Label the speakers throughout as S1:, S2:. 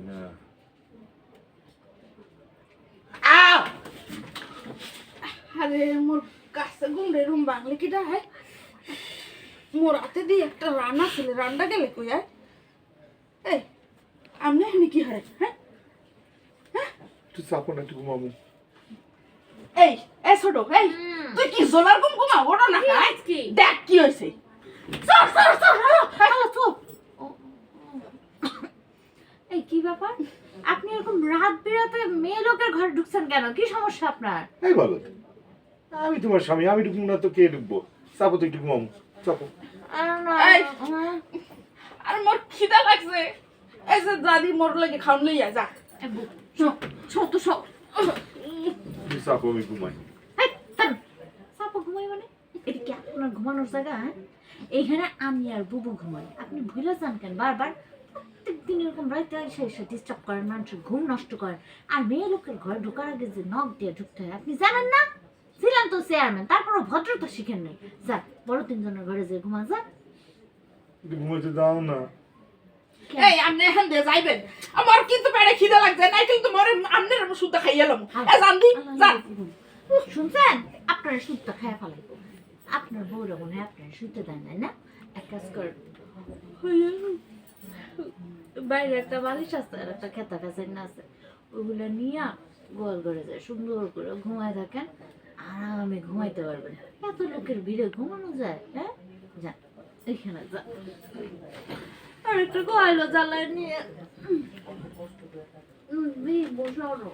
S1: না
S2: আরে মোর কাছে গুমরে রুম বাংলে কি দা হয়? মোর হাতে দিয়ে একটা রান্না ছিল রান্না গেলে কই আয়? এই আমনে এখানে কি হারে হ্যাঁ?
S1: তুই চাপো না একটু ঘুমাবো।
S2: এই এ ছোট এই তুই কি জোলার গুম গুমা ওড়ো না খাই?
S3: কি?
S2: দেখ কি হইছে সর সর সর হ্যালো চুপ
S3: এই কি ব্যাপার? আপনি এরকম রাত বিরাতে মেয়ে লোকের ঘরে ঢুকছেন কেন? কি সমস্যা আপনার?
S1: এই বলো আমি তোমার স্বামী আমি ঢুকবো না তো কে ঢুকবো? চাপো তো একটু ঘুমাবো চাপো।
S3: আরে
S2: এই। মোর খিদা লাগছে। এই যে দাদি মোর লাগে খাওন লইয়া যা।
S3: এই বউ,
S1: চাপো আমি ঘুমাই।
S3: এই, ঘুমাই মানে? এটা কি আপনার ঘুমানোর জায়গা হ্যাঁ? এইখানে আমি আর বুবু ঘুমাই। আপনি ভুলে যান কেন? বারবার প্রত্যেক দিন এরকম রাইতে এসে এসে ডিস্টার্ব করেন মানুষের ঘুম নষ্ট করেন। আর মেয়ে লোকের ঘরে ঢোকার আগে যে নখ দিয়ে ঢুকতে হয় আপনি জানেন না? ছিলেন তো চেয়ারম্যান তারপরও ভদ্রতা শিখেন নাই। যাক বড় তিনজনের ঘরে যে ঘুমা যাক
S1: একটু ঘুমাইতে দাও না।
S2: এই আমনে এখান দিয়ে যাইবেন। আমার কিন্তু পেটে খিদা লাগছে নাই কিন্তু মরে আমনের সুদ্ধা খাইয়ালাম এ জান দি জান
S3: শুনছেন? আপনার সুদটা খায় ফেলাইব। আপনার বউরা মনে হয় আপনার শুতে দেন না? এক কাজ কর। বাইরে একটা বালিশ আছে আর একটা খেতা কাছে না আছে। ওগুলো নিয়ে গোয়াল করে যায় সুন্দর করে ঘুমায় থাকেন। আরামে ঘুমাইতে পারবেন। এত লোকের ভিড়ে ঘুমানো যায় হ্যাঁ? যান এখানে যা। আর একটা কয়লো জ্বালায় নিয়ে। বসারো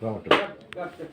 S1: খাওয়াটা